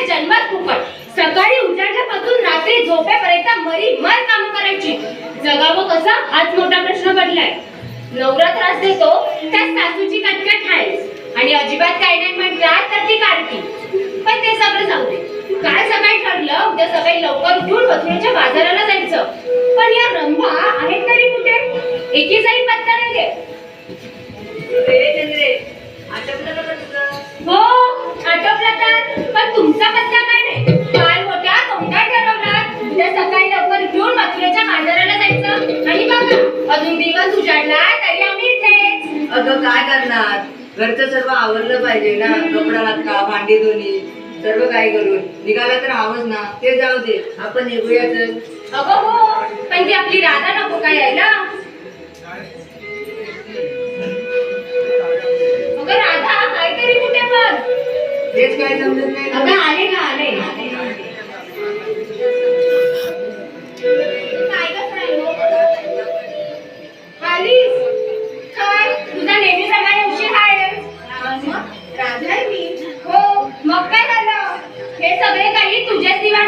म्हणजे जन्मात फुकट सकाळी उजाडल्यापासून रात्री झोपेपर्यंत मरी मर काम करायची. जगावं कसं? हाच मोठा प्रश्न पडलाय. नवरा त्रास देतो त्या सासूची कटकट आहे. आणि अजिबात काय नाही म्हटला तर ती कारकी पण ते सगळं जाऊ दे. काल सकाळी ठरलं उद्या सकाळी लवकर उठून मथुरेच्या बाजाराला जायचं. पण या रंभा आहेत तरी कुठे? एकी जाई पत्ता नाही तुमचा पत्ता काय नाही? काल मोठ्या तोंडात ठरवलात उद्या सकाळी लवकर उठून मथुरेच्या बाजाराला जायचं. आणि बघा अजून दिवस उजाडला तरी आम्ही इथेच अगं काय करणार? घरचं सर्व आवरलं पाहिजे ना. कपडा लत्ता भांडी धुणी सर्व काही करून. निघाला तर हवंच ना. ते जाऊ दे. आपण निघूया तर अगं हो पण ती आपली राधा नको काय यायला?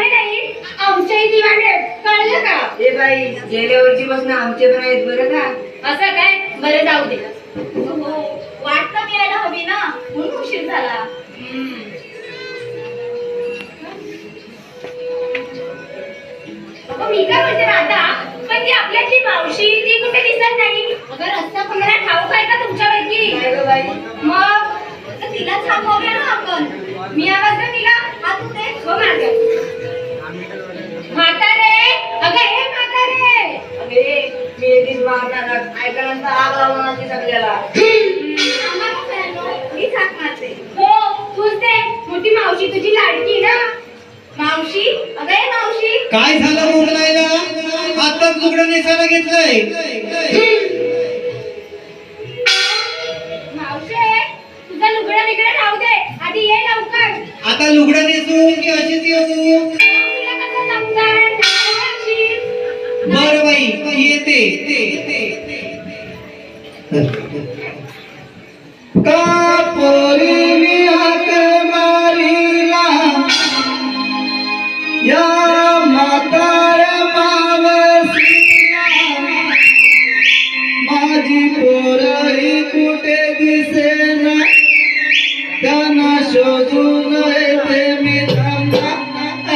नाही आमच्याही दिवाने आहेत. कळलं का? ए बाई गेल्या वर्षी पासून आमचे पण आहेत बरं का? असं काय? बरं जाऊ दे. हो वाट तर मिळायला हवी ना. म्हणून उशीर झाला. अगं मी काय म्हणते राधा? पण ती आपल्यातली मावशी ती कुठे दिसत नाही. अगं रस्ता कोणाला ठाऊक आहे का तुमच्यापैकी? मग? तिला थांबवूया ना आपण. मी आवाज तिला. हो मागे. म्हातारे अगं हे म्हातारे. अगे मी येतीच मारणार ऐकायला तर आग लावणार नाही सगळ्याला मी हाक मारते हो तूच दे मोठी मावशी तुझी लाडकी ना? मावशी? अगं मावशी. काय झालं मुरलायला आताच लुगडं नेसायला घेतलंय. मावशे तुझा लुगडं बिगडं राहू दे. आधी ये लवकर. आता लुगडं नेसू की अशीच येऊ? तिला कसं जमणार मावशी. बर बाई येते.